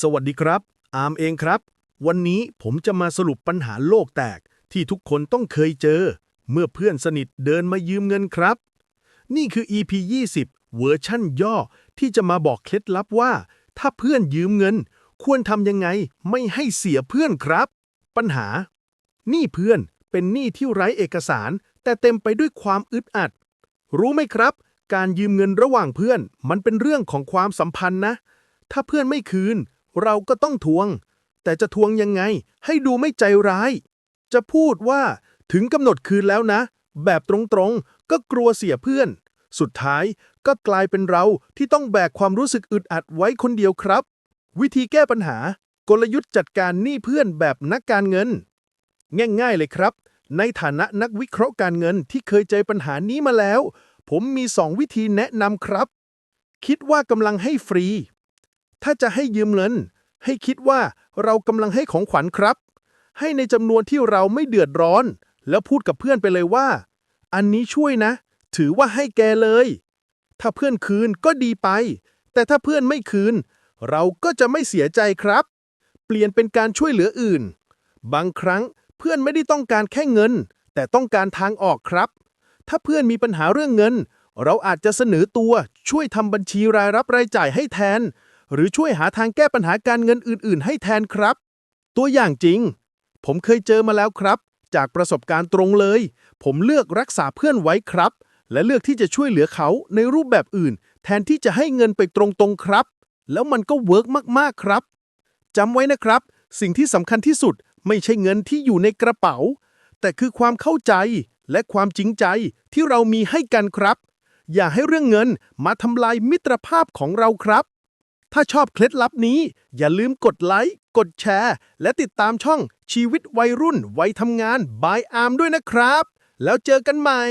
สวัสดีครับ อาร์มเองครับ วันนี้ผมจะมาสรุปปัญหาโลกแตกที่ทุกคนต้องเคยเจอ เมื่อเพื่อนสนิทเดินมายืมเงินครับ นี่คือ EP 20 เวอร์ชั่นย่อที่จะมาบอกเคล็ดลับว่า ถ้าเพื่อนยืมเงิน ควรทำยังไงไม่ให้เสียเพื่อนครับ ปัญหาหนี้เพื่อนเป็นหนี้ที่ไร้เอกสาร แต่เต็มไปด้วยความอึดอัด รู้ไหมครับ การยืมเงินระหว่างเพื่อน มันเป็นเรื่องของความสัมพันธ์นะ ถ้าเพื่อนไม่คืน เราก็ต้องทวง แต่จะทวงยังไง ให้ดูไม่ใจร้าย จะพูดว่าถึงกำหนดคืนแล้วนะ แบบตรงๆ ก็กลัวเสียเพื่อน สุดท้ายก็กลายเป็นเราที่ต้องแบกความรู้สึกอึดอัดไว้คนเดียวครับ วิธีแก้ปัญหา กลยุทธ์จัดการหนี้เพื่อนแบบนักการเงิน ง่าย ๆ เลยครับ ในฐานะนักวิเคราะห์การเงินที่เคยเจอปัญหานี้มาแล้ว ผมมี 2 วิธีแนะนำครับ คิดว่ากำลังให้ฟรี ถ้าจะให้ยืมเงิน ให้คิดว่าเรากำลังให้ของขวัญครับ ให้ในจำนวนที่เราไม่เดือดร้อน แล้วพูดกับเพื่อนไปเลยว่า อันนี้ช่วยนะ ถือว่าให้แกเลย ถ้าเพื่อนคืนก็ดีไป แต่ถ้าเพื่อนไม่คืน เราก็จะไม่เสียใจครับ เปลี่ยนเป็นการช่วยเหลืออื่น บางครั้งเพื่อนไม่ได้ต้องการแค่เงิน แต่ต้องการทางออกครับ ถ้าเพื่อนมีปัญหาเรื่องเงิน เราอาจจะเสนอตัวช่วยทำบัญชีรายรับรายจ่ายให้แทน หรือช่วยหาทางแก้ปัญหาการเงินอื่น ๆ ให้แทนครับ ตัวอย่างจริง ผมเคยเจอมาแล้วครับ จากประสบการณ์ตรงเลย ผมเลือกรักษาเพื่อนไว้ครับ และเลือกที่จะช่วยเหลือเขาในรูปแบบอื่น แทนที่จะให้เงินไปตรงๆครับ แล้วมันก็เวิร์กมากๆครับจำไว้นะครับ สิ่งที่สำคัญที่สุดไม่ใช่เงินที่อยู่ในกระเป๋า แต่คือความเข้าใจและความจริงใจที่เรามีให้กันครับ อย่าให้เรื่องเงินมาทำลายมิตรภาพของเราครับ ถ้าชอบเคล็ดลับนี้ อย่าลืมกดไลค์ กดแชร์ และติดตามช่องชีวิตวัยรุ่นวัยทำงานบายอาร์มด้วยนะครับ แล้วเจอกันใหม่